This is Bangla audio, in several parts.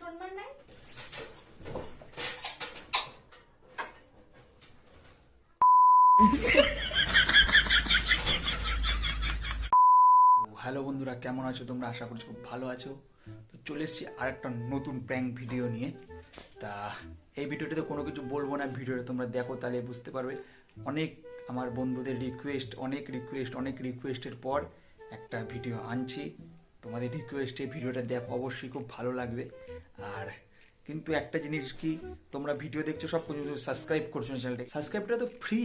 সম্মান নাই হ্যালো বন্ধুরা, কেমন আছো তোমরা? আশা করছি খুব ভালো আছো। তো চলে এসেছি আর একটা নতুন প্র্যাঙ্ক ভিডিও নিয়ে। তা, এই ভিডিওটাতে কোনো কিছু বলব না ভিডিওটা তোমরা দেখো, তাহলে বুঝতে পারবে। অনেক আমার বন্ধুদের রিকোয়েস্ট অনেক রিকোয়েস্ট অনেক রিকোয়েস্টের পর একটা ভিডিও আনছি। তোমাদের রিকোয়েস্টে ভিডিওটা দেখো অবশ্যই খুব ভালো লাগবে। আর কিন্তু একটা জিনিস কি তোমরা ভিডিও দেখছ সব কিছু সাবস্ক্রাইব করছ না চ্যানেলটা সাবস্ক্রাইবটা তো ফ্রি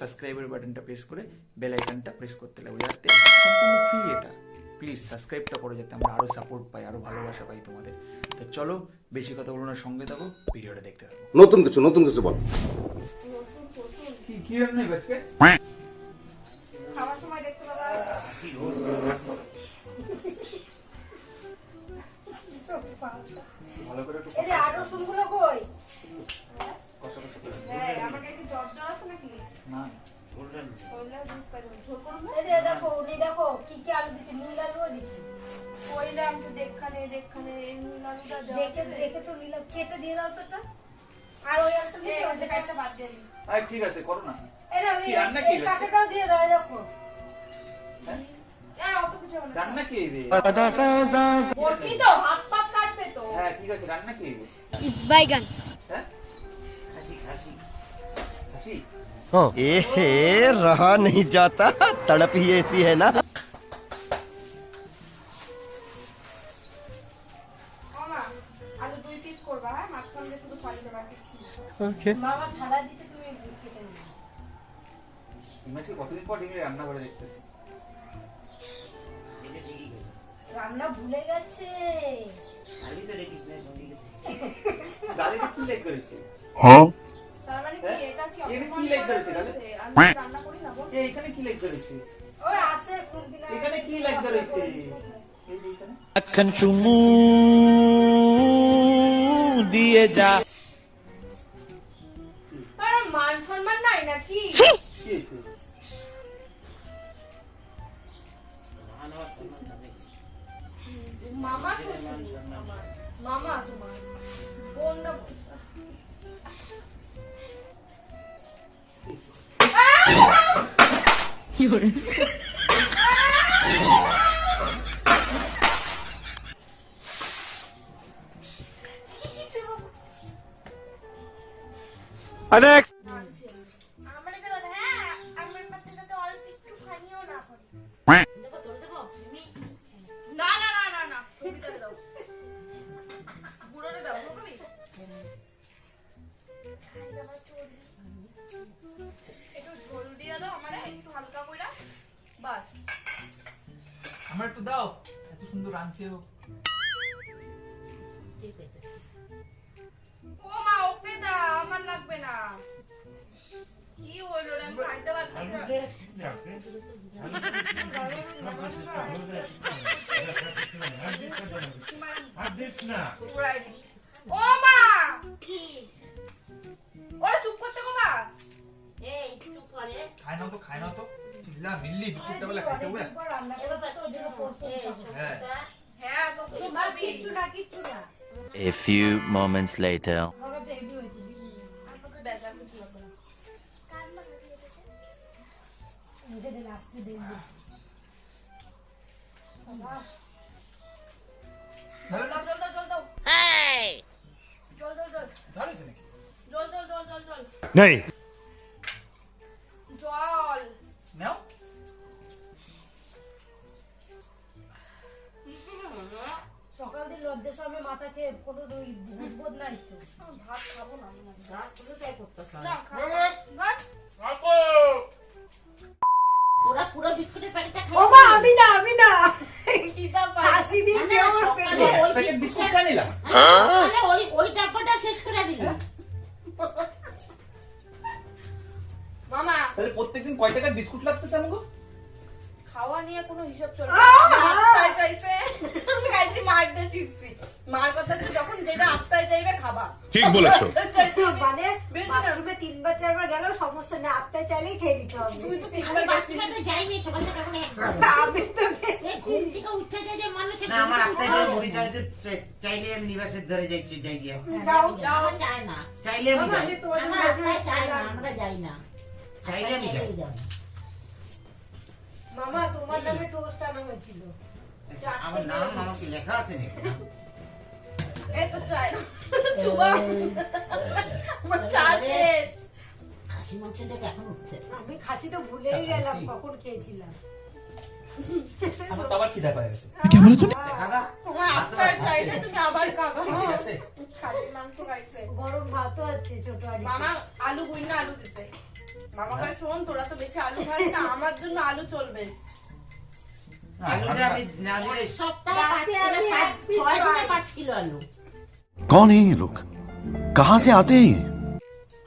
সাবস্ক্রাইবের বাটনটা প্রেস করে বেল আইকনটা প্রেস করতে লাগবে যাতে সম্পূর্ণ ফ্রি এটা। প্লিজ সাবস্ক্রাইবটা করো যাতে আমরা আরও সাপোর্ট পাই আরও ভালোবাসা পাই তোমাদের। তো চলো বেশি কথা বলো না সঙ্গে থাকো ভিডিওটা দেখতে থাকো। নতুন কিছু নতুন কিছু বল। কি কি রান্না আজকে খাওয়ার সময় দেখতে পাবা। ভালো করে একটু এই যে আর রসুন কই? কষা কষা করে হ্যাঁ আমাকে একটু আছে নাকি? না। বললে দুধ পাই দেবো। ঝোল করব এই যে দেখো উনি দেখো কি কি আলু দিচ্ছে নীল আলুও দিচ্ছে কইলাম তো দেখানে দেখানে এই নীল আলুটা দেখে দেখে তো নিলাম কেটে দিয়ে দাও তো এটা। আর ওই আলুটা এই নিয়ে অর্ধেক একটা বাদ দিয়ে দিই। আরে ঠিক আছে করো না এই না, কি এই- রান্না কি এই হয়েছে? কাঁটাটাও দিয়ে দাও এই দেখো আর অত কিছু হবে না। রান্না কি হবে বটি তো হাত পাত কাটবে তো হ্যাঁ ঠিক আছে রান্না কি হবে बैगन হ্যাঁ খাসি খাসি খাসি एहे रहा नहीं जाता तड़प ही ऐसी है ना ওকে মামা ছালা দিতে তুমি খেতে কতদিন পর ডিমের রান্না করে দেখতেছি। রান্না ভুলে গেছে। আমি তো দেখিস না সঙ্গে কি লাইক করেছে? হ্যাঁ তার মানে কি হ্যাঁ? এটা কি এখানে কি লাইক করেছে? এখানে কি লাইক করেছে? দিয়ে যা। মান সম্মান নাই নাকি? মামা মামা তোমার। বোনটা কি দাও। আমারে একটু হালকা কইরা বাস। আমার একটু দাও এত সুন্দর রাঁধছে ও। দাও আমার লাগবে না কি হইল রে আমি খাইতে পারতেছি না পুরাই নি। ও মা ওরা চুপ করতে গো মা এই, একটু পরে। খায় না তো খায় না তো চিল্লা মিল্লি দুপুরটা বেলা খাইতে হবে করে। হ্যাঁ হ্যাঁ তো মা, কিচ্ছু না, কিচ্ছু না। A few moments later. এটা দে, last এ দে, দে। জল নাকি নাও সকাল দিন লজ্জার সময় মাথা খেয়ে কোনো ভূত বোধ নাই তো। ভাত খাব না করে তাই করতে তোরা পুরো বিস্কুটের প্যাকেটটা ও মা আমি না আমি না। দিয়ে মানে আমার পেটে ওই প্যাকেট বিস্কুট নিলাম। মানে ওই ওই ডাব্বাটা শেষ করে দিলাম মামা। তাহলে প্রত্যেকদিন কয় টাকার বিস্কুট লাগতেছে আমাকে খাওয়া নিয়ে কোনো হিসাব চলবে আত্মায় চাইছে। আমি খাইছি মার দিয়ে শিখছি মার কথা হচ্ছে যখন যেটা আত্মায় চাইবে খাবা। ঠিক বলেছ। মানে বাথরুমে তিনবার চারবার গেলেও সমস্যা নেই আত্মায় চাইলেই খেয়ে নিতে হবে। তুই তো তিনবার। বাথরুমে যাইনি সকাল থেকে এখন আমি তো ঘুম থেকে উঠে যায় যে মানুষের না আমার আত্মায় ধরে মুড়ি চাইছে চাইলে আমি নিবাসের ধরে যাইছি যাই গিয়া। যাও। যাও। যায় না। চাইলে আমি যাই। আমার আত্মায় চায় না আমরা যাই না। চাইলে আমি যাই। যাই মামা তোমার নামে টোস্ট আনা হয়েছিল। আমার নাম আমাকে লেখা আছে নাকি? এই চাই। চুবা আমার চা শেষ। খাসি মাংস এখন উঠছে। আমি খাসি তো ভুলেই গেলাম কখন খেয়েছিলাম। আমার তো আবার খিদা পায় গেছে খাগা তোমার আত্মায় চাইলে তুমি আবার খাবা। ঠিক আছে। খাসির মাংস খাইছে। গরম ভাতও আছে ছোট আড়ি মামা আলু গুইনা আলু দিতে মামা ভাই শোন তোরা তো বেশি আলু খাস না আমার জন্য আলু চলবে আলুটা আমি না দিলে সপ্তাহে পাঁচ রাতে কিলো আমি সাত এক piece ছয় দিনে খাই। পাঁচ কিলো আলু कौन है ये लोग कहाँ से आते हैं ये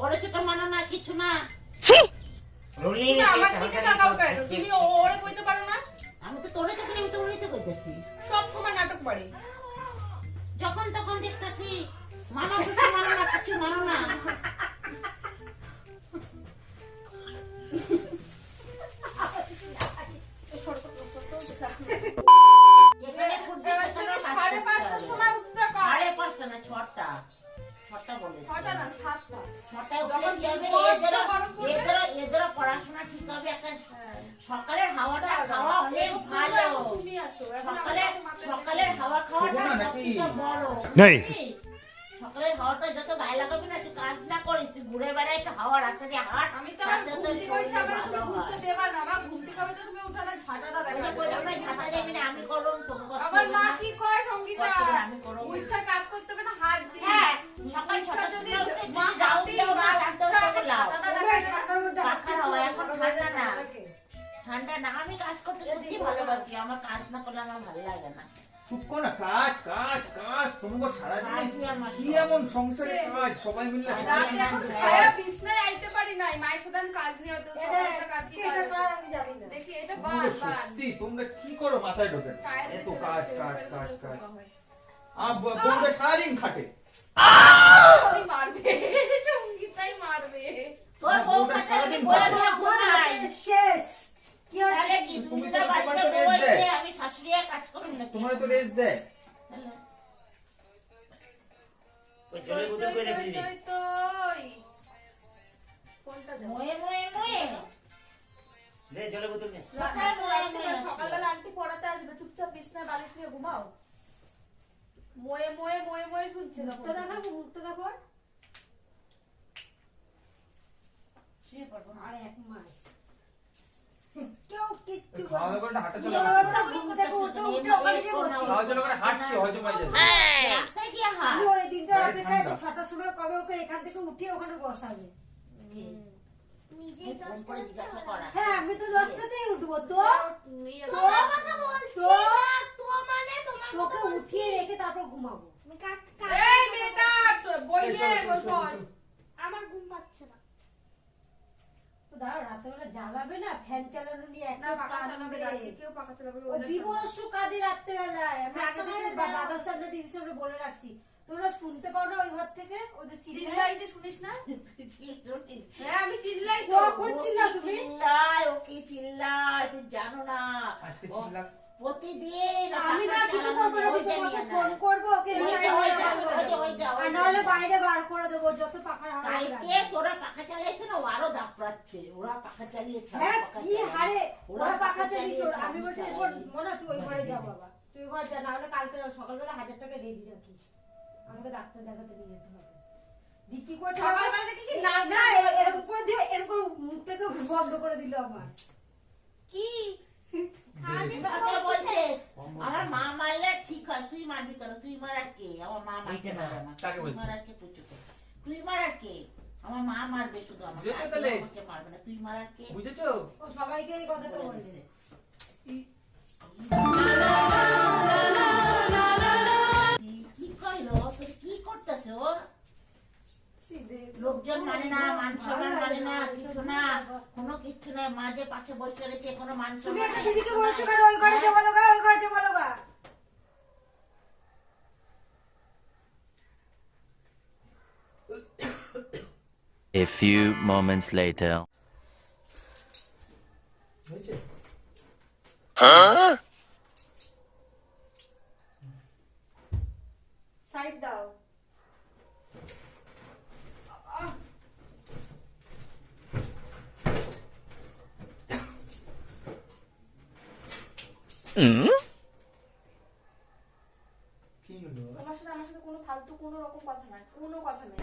বড় ছোট মানো না কিছু না। আমার দিকে তাকাও কেন? তুমি ওরে কইতে পারো না? আমি তো তোরে তো আমি তো ওরই তো কইতেছি। সব সময় নাটক করে যখন তখন দেখতেছি মানো মানো না কিছু মানো না। সকালের হাওয়াটা খাওয়া অনেক ভালো। সকালে সকালের হাওয়া খাওয়াটা শোবো না সব নাকি? থেকে বড়। নেই। সকালের হাওয়াটা যত গায়ে লাগাবি না তুই কাজ না করিস তুই ঘুরে বেড়াই একটু হাওয়া রাস্তা দিয়ে হাঁট আমি তো আমার তাতে ঘুম তোর থেকে শরীরে উঠতে পারে তুমি ঘুরতে দেবা না আমার ঘুম থেকে তুমি উঠো না ঝাঁটাটা ওই যে দেখা বললাম না, ঝাঁটা যাবি না, আমি করলাম, তোকে করতে মা কি কয় সঙ্গীতা? আমি করব। উঠে কাজ করতে হবে না হাত দিয়ে। হ্যাঁ, সকাল উঠে ছটার যদি মা যদি দাও না, ওরা দেখা যায়। ঠান্ডা না আমি কাজ করতে সত্যি ভালোবাসি আমার কাজ না করলে আমার ভালো লাগে না। চুপ কর না কাজ কাজ কাজ সারাদিনে কাজই আমার কি এমন সংসারে কাজ? সবাই মিলে খায়া বিছনায় আইতে পারি নাই মায়ের সাথে কাজ নিয়ে হতো এটা- সকালটা কাজ কি এটা আমি জানি না। দেখি এটা তোমরা বাদ তোমরা কি করো মাথায় ঢোকে এত কাজ কাজ কাজ কাজ। হয়। আমার বোনটা সারাদিন খাটে। ওই মারবে সঙ্গীতাই মারবে। তোর বউটা ঘরে। বউ শেষ। তুমি তো বাড়িতে তোমার তো rest আমি শাশুড়ি আর কাজ করুন না তোমার তো রেস্ট তাহলে? ওই জলের বোতল করে রেখে দিবি তই, তই। কোনটা দেবো? ময়ে ময়ে ময়ে দে দে কোথায় ময়ে ময়ে আসছে? সকালবেলা আন্টি পড়াতে আসবে চুপচাপ বিছনায় বালিশ নিয়ে ঘুমাও ময়ে ময়ে ময়ে ময়ে শুনছে তখন। মুক্ত রাখো, মুক্ত রাখো। শুয়ে পড়ব। আর এক মাস। ছটার সময় কবে ওকে এখান থেকে উঠিয়ে ওখানে বসাবে? এই ফোন করে জিজ্ঞাসা করা। হ্যাঁ আমি তো দশটাতেই উঠবো। তো? মানে তোমার তোকে উঠিয়ে রেখে তারপর ঘুমাবো আমি কাট কাট এই মেয়েটা তো- বই এই নিয়ে চলো, চলো, বই চলো, পড়। চলো। আমার ঘুম পাচ্ছে না তো দাঁড়াও রাত্রেবেলা জ্বালাবে না? ফ্যান চালানো নিয়ে একটা পাখা চালাবে কানবে রাতে, কেউ পাখা চালাবে ও কাঁদে রাত্রেবেলায়। আমি আগে থেকে দাদার সামনে দিদির সামনে বলে রাখছি। তোমরা শুনতে পাও না ওই ঘর থেকে? ওদের চিল্লাই। চিল্লাই। যে শুনিস না? হ্যাঁ আমি চিল্লাই কখন ও কি তুমি? চিল্লায়, ও কি চিল্লায়, তুই জানো না। আজকে চিল্লা। প্রতিদিন আমি না কিছু করব না। ফোন করব ওকে নিয়ে যে, যাব ওই যে, ওই যে, ওই যে, আর নাহলে বাইরে বার করে দেবো যত হাওয়া কালকে তোরা পাখা চালাইছে না ও আরও দাপড়াচ্ছে ওরা পাখা চালিয়েছে হ্যাঁ কি হারে? ওরা পাখা চালিয়েছে চালিয়েছে, আমি বলছি এরপর মনে তুই ওই ঘরে যা বাবা। তুই ঘর যা নাহলে কালকে সকালবেলা হাজার টাকা রেডি রাখিস। আমাকে ডাক্তার দেখাতে নিয়ে যেতে হবে। কি করছে সকালবেলা থেকে কি না না এরকম করে এরকম মুখটাকে বন্ধ করে দিল আমার। কি? বলছে আমার মা মারলে তুই মারবি কেন তুই মারার কে আমার মা মারতে পারে আমাকে কাকে তুই মারার কে পুচু তুই মারার কে আমার মা মারবে শুধু আমাকে বুঝেছ তাহলে? আমাকে মারবে না তুই মারার কে বুঝেছ ও সবাইকে এই কথাটা বলছে কি কি কইলো তুই কি করতেছে ও লোকজন মানে না মান সম্মান মানে না কিছু না কোনো কিচ্ছু না মাঝে পাশে বসে রয়েছে কোনো মান সম্মান একটা নাই, দিদিকে কিছু বলছো নাই। কেন ওই ঘরে যে বলো গা ওই ঘরে যে বলো গা A few moments later. হয়েছে সাইড দাও? তোমার সাথে আমার সাথে কোনো ফালতু কোনো রকম কথা নাই কোনো কথা নেই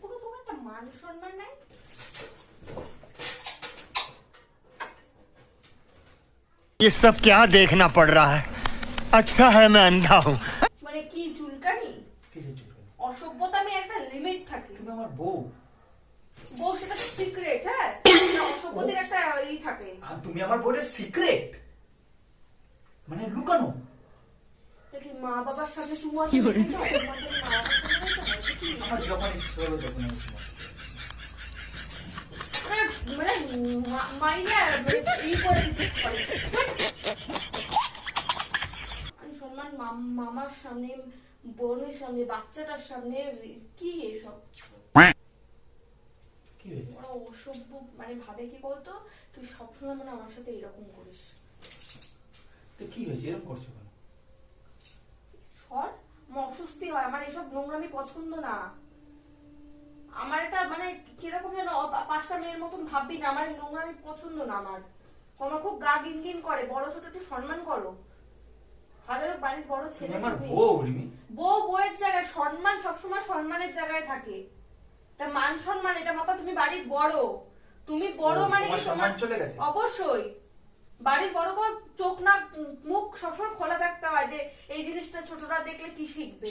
পুরো তোমার একটা মান সম্মান নাই ये सब क्या देखना पड़ रहा है अच्छा है मैं अंधा हूँ মানে কি চুলকানি কিসের চুলকানি? অসভ্যতা আমি একটা লিমিট থাকে তুমি আমার বউ বউ সেটা সিক্রেট হ্যাঁ না, অসভ্যতার একটা ই থাকে আর তুমি আমার বউয়ের সিক্রেট মানে লুকানো দেখি মা বাবার সামনে চুমা কি করে মা বাবার সামনে তো হয়, এটা কি? আমার যখন ইচ্ছে হলো যখন আমি চুমা মানে মানে মাইনে মানে ই করে দিতে আমি সম্মান মামার সামনে বোনের সামনে বাচ্চাটার সামনে কি এসব? ওরা অসভ্য মানে ভাবে কি বলতো? তুই সবসময় মানে আমার সাথে এরকম করিস। তো কি হয়েছে? এরকম করছ কেন? সর আমার অস্বস্তি হয়। আমার এসব নোংরামি পছন্দ না। আমার এটা মানে কীরকম যেন পাঁচটা মেয়ের মতন ভাববি না আমার নোংরামি পছন্দ না আমার। আমার খুব গা গিনগিন করে বড় ছোট একটু সম্মান করো। হাজার বাড়ির বড় ছেলে আমার বউ বউ বউয়ের জায়গায় সম্মান সবসময় সম্মানের জায়গায় থাকে। এটা মান সম্মান এটা বাবা তুমি বাড়ির বড়। তুমি বড় মানে কি সম্মান চলে গেছে? অবশ্যই। বাড়ির বড় বড় চোখ না মুখ সবসময় খোলা থাকতে হয় যে এই জিনিসটা ছোটরা দেখলে কি শিখবে?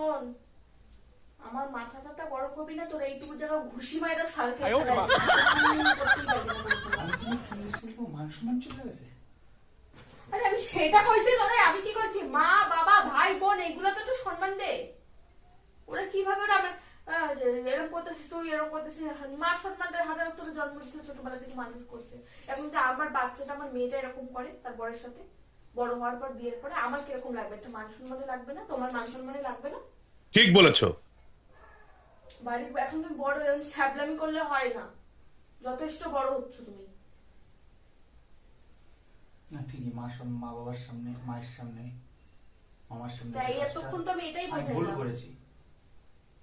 শোন আমার মাথা টাথা গরম করবি না তোর এইটুকু জায়গা ঘুষি মায়েরা মান সম্মান চলে গেছে? আরে আমি সেটা কইছি তোরে আমি কি কইছি? মা বাবা ভাই বোন এগুলো তো একটু সম্মান দে। ওরা কীভাবে ওরা আমার এরকম করতেছিস তুই এরকম করতেছিস মা সম্মান দেয় হাজার তোর জন্ম দিচ্ছে ছোটবেলা থেকে মানুষ করছে। এখন যে আমার বাচ্চাটা আমার মেয়েটা এরকম করে তার বরের সাথে। বড় হওয়ার পর বিয়ের পরে আমার কীরকম লাগবে? একটা মান সম্মানে লাগবে না? তোমার মান সম্মানে লাগবে না? ঠিক বলেছ। বাড়ির এখন তুমি বড় এরকম ছ্যাবলামি করলে হয় না। যথেষ্ট বড় হচ্ছ তুমি। না ঠিকই মা মা বাবার সামনে মায়ের সামনে মামার সামনে তাই এতক্ষণ তো আমি এটাই আমি ভুল করেছি।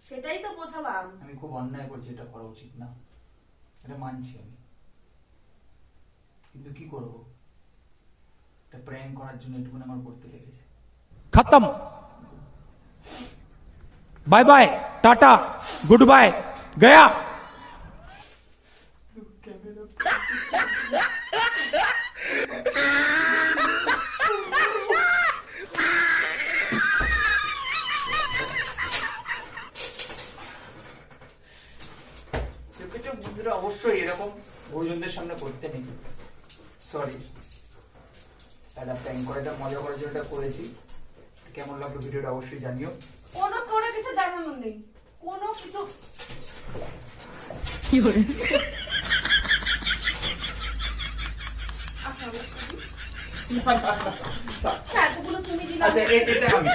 সেটাই তো বোঝালাম। আমি খুব অন্যায় করছি এটা করা উচিত না। এটা মানছি আমি। কিন্তু কি করব? প্র্যাঙ্ক করার জন্য এটুকুন আমার করতে লেগেছে। খতম। Bye bye tata good bye Gaya. অবশ্যই এরকম গুরুজনদের সামনে করতে নেই। সরি একটা প্র্যাঙ্ক করে এটা মজা করার জন্য এটা করেছি। কেমন লাগল ভিডিওটা অবশ্যই জানিও। কোনো কোনো কিছু জানানো নেই। কোনো কিছু। আচ্ছা, আমি- এতগুলো তুমি দিলাম আচ্ছা এটা আমি।